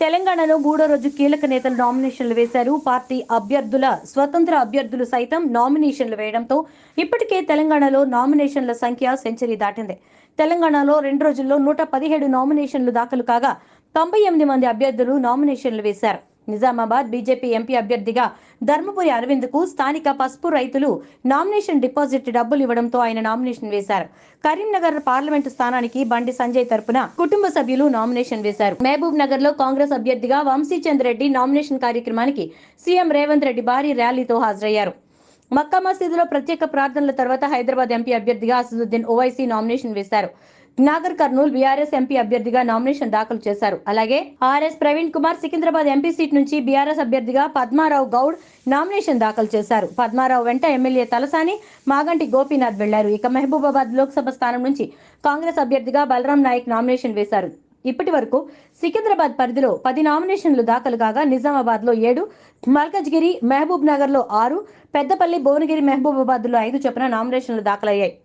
తెలంగాణలో మూడో రోజు కీలక నేతలు నామినేషన్లు వేశారు. పార్టీ అభ్యర్థుల స్వతంత్ర అభ్యర్థులు సైతం నామినేషన్లు వేయడంతో ఇప్పటికే తెలంగాణలో నామినేషన్ల సంఖ్య సెంచరీ దాటింది. తెలంగాణలో రెండు రోజుల్లో నూట పదిహేడు నామినేషన్లు దాఖలు కాగా తొంభై ఎనిమిది మంది అభ్యర్థులు నామినేషన్లు వేశారు. నిజామాబాద్ బీజేపీ ఎంపీ అభ్యర్థిగా ధర్మపురి అరవింద్కు స్థానిక పసుపు రైతులు నామినేషన్ డిపాజిట్ డబ్బులు ఇవ్వడంతో ఆయన నామినేషన్ వేశారు. కరీంనగర్ పార్లమెంటు స్థానానికి బండి సంజయ్ తరపున కుటుంబ సభ్యులు నామినేషన్ వేశారు. మహబూబ్ నగర్లో కాంగ్రెస్ అభ్యర్థిగా వంశీచంద్ రెడ్డి నామినేషన్ కార్యక్రమానికి సీఎం రేవంత్ రెడ్డి భారీ ర్యాలీతో హాజరయ్యారు. మక్కా మసీదులో ప్రత్యేక ప్రార్థనల తర్వాత హైదరాబాద్ ఎంపీ అభ్యర్థిగా అసదుద్దీన్ ఓవైసీ నామినేషన్ వేశారు. నాగర్ కర్నూల్ బీఆర్ఎస్ ఎంపీ అభ్యర్థిగా నామినేషన్ దాఖలు చేశారు. అలాగే RS Praveen Kumar Secunderabad MP seat నుంచి బీఆర్ఎస్ అభ్యర్థిగా పద్మారావు గౌడ్ నామినేషన్ దాఖలు చేశారు. పద్మారావు వెంట ఎమ్మెల్యే తలసాని మాగంటి గోపీనాథ్ వెళ్ళారు. ఇక మహబూబాబాద్ లోక్సభ స్థానం నుంచి కాంగ్రెస్ అభ్యర్థిగా బలరాం నాయక్ నామినేషన్ వేశారు. ఇప్పటి వరకు సికింద్రాబాద్ పరిధిలో పది నామినేషన్లు దాఖలు కాగా నిజామాబాద్లో ఏడు మల్కజ్గిరి మహబూబ్ నగర్లో ఆరు పెద్దపల్లి భువనగిరి మహబూబాబాద్లో ఐదు చొప్పున నామినేషన్లు దాఖలయ్యాయి.